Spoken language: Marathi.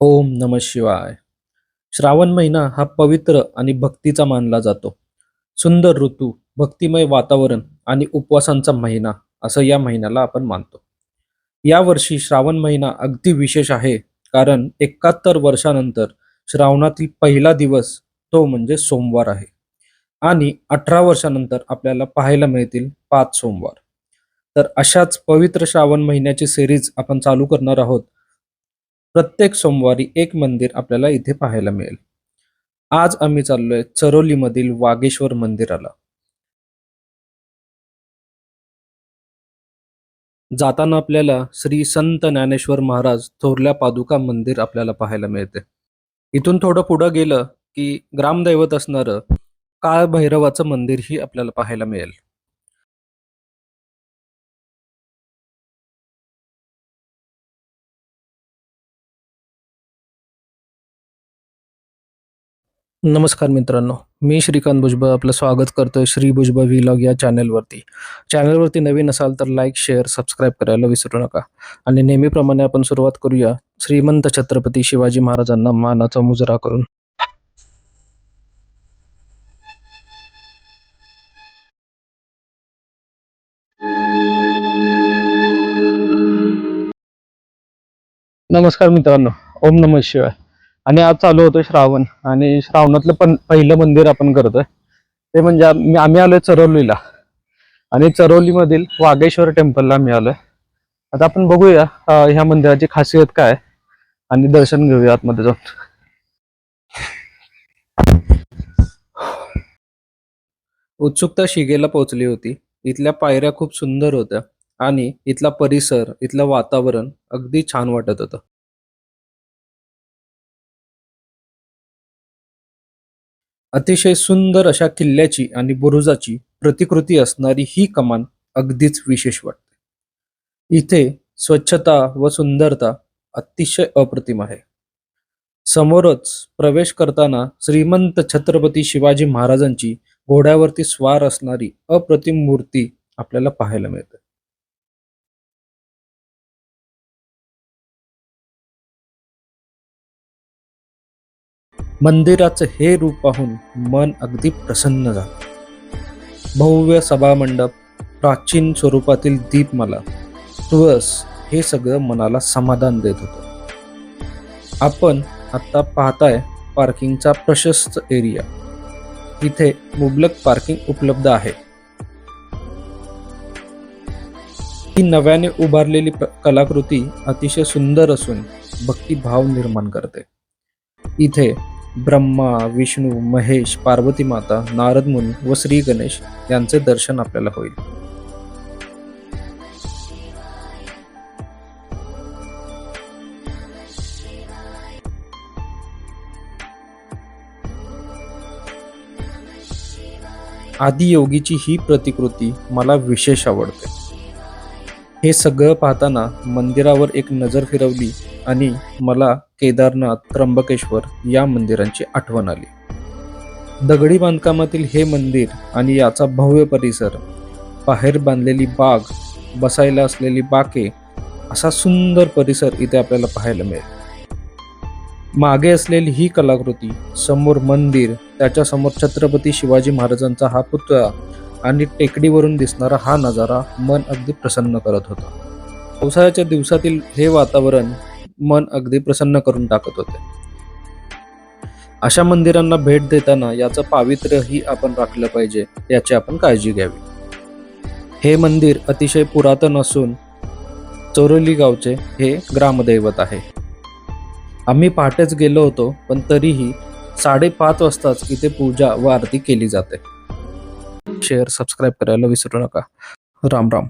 ओम नम शिवाय. श्रावण महिना हा पवित्र आणि भक्तीचा मानला जातो. सुंदर ऋतू भक्तिमय वातावरण आणि उपवासांचा महिना असं या महिन्याला आपण मानतो. या वर्षी श्रावण महिना अगदी विशेष आहे कारण एकाहत्तर वर्षानंतर श्रावणातील पहिला दिवस तो म्हणजे सोमवार आहे. आणि अठरा वर्षानंतर आपल्याला पाहायला मिळतील पाच सोमवार. तर अशाच पवित्र श्रावण महिन्याची सिरीज आपण चालू करणार आहोत प्रत्येक सोमवारी एक मंदिर आपल्याला इथे पाहायला मिळेल. आज आम्ही चाललोय चरोलीमधील वागेश्वर मंदिराला. जाताना आपल्याला श्री संत ज्ञानेश्वर महाराज थोरल्या पादुका मंदिर आपल्याला पाहायला मिळते. इथून थोडं पुढं गेलं की ग्रामदैवत असणारं काळभैरवाचं मंदिरही आपल्याला पाहायला मिळेल. नमस्कार मित्रांनो मी श्रीकांत भुजबळ आपलं स्वागत करतोय श्री भुजबळ व्हिलॉग या चॅनलवरती चॅनलवरती नवीन असाल तर लाईक शेअर सबस्क्राईब करायला विसरू नका. आणि नेहमीप्रमाणे आपण सुरुवात करूया श्रीमंत छत्रपती शिवाजी महाराजांना मानाचा मुजरा करून. नमस्कार मित्रांनो ओम नम शिवाय. आणि आज चालू होतं श्रावण. आणि श्रावणातलं पण पहिलं मंदिर आपण करतोय. ते म्हणजे आम्ही आलोय चरवलीला आणि चरवलीमधील वागेश्वर टेम्पलला आम्ही आलोय. आता आपण बघूया ह्या मंदिराची खासियत काय आणि दर्शन घेऊया आतमध्ये जाऊन. उत्सुकता शिगेला पोहोचली होती. इथल्या पायऱ्या खूप सुंदर होत्या. आणि इथला परिसर इथलं वातावरण अगदी छान वाटत होतं. अतिशय सुंदर अशा किल्ल्याची आणि बुरुजाची प्रतिकृती असणारी ही कमान अगदीच विशेष वाटते. इथे स्वच्छता व सुंदरता अतिशय अप्रतिम आहे. समोरच प्रवेश करताना श्रीमंत छत्रपती शिवाजी महाराजांची घोड्यावरती स्वार असणारी अप्रतिम मूर्ती आपल्याला पाहायला मिळते. मंदिराचं हे रूप पाहून मन अगदी प्रसन्न झालं. भव्य सभामंडप प्राचीन स्वरूपातील दीपमाला तुळस हे सगळं मनाला समाधान देत होतं. आपण आत्ता पाहताय पार्किंगचा प्रशस्त एरिया. इथे मुबलक पार्किंग उपलब्ध आहे. ही नव्याने उभारलेली कलाकृती अतिशय सुंदर असून भक्तिभाव निर्माण करते. इथे ब्रह्मा विष्णू महेश पार्वती माता नारद मुनी व श्री गणेश यांचे दर्शन आपल्याला होईल. आदियोगीची ही प्रतिकृती मला विशेष आवडते. हे सगळं पाहताना मंदिरावर एक नजर फिरवली आणि मला केदारनाथ त्र्यंबकेश्वर या मंदिरांची आठवण आली. दगडी बांधकामातील हे मंदिर आणि याचा भव्य परिसर बाहेर बांधलेली बाग बसायला असलेली बाके असा सुंदर परिसर इथे आपल्याला पाहायला मिळेल. मागे असलेली ही कलाकृती समोर मंदिर त्याच्यासमोर छत्रपती शिवाजी महाराजांचा हा पुतळा आणि टेकडीवरून दिसणारा हा नजारा मन अगदी प्रसन्न करत होता. पावसाळ्याच्या दिवसातील हे वातावरण मन अगदी प्रसन्न करून टाकत होते. अशा मंदिरांना भेट देताना याचं पावित्र्यही आपण राखलं पाहिजे याची आपण काळजी घ्यावी. हे मंदिर अतिशय पुरातन असून चोरोली गावचे हे ग्रामदैवत आहे. आम्ही पहाटेच गेलो होतो पण तरीही साडेपाच वाजताच इथे पूजा व आरती केली जाते. शेअर सबस्क्राईब करायला विसरू नका. राम राम.